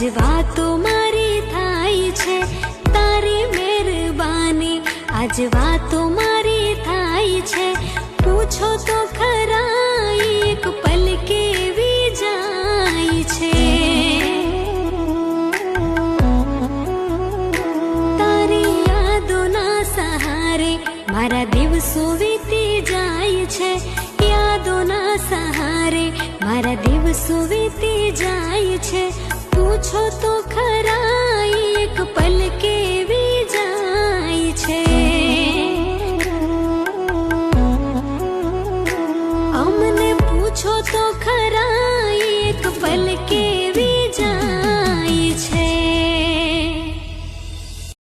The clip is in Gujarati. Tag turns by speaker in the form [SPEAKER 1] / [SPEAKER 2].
[SPEAKER 1] આજ વાતો મારી થાય છે, તારી મહેરબાની. આજ વાતો મારી થાય છે, પૂછો તો ખરા એક પલ કેવી જાય છે. તારી યાદોના સહારે મારા દિવસો વીતી જાય છે, યાદોના સહારે મારા દિવસો વીતી જાય છે. પૂછો તો ખરા એક પલ કે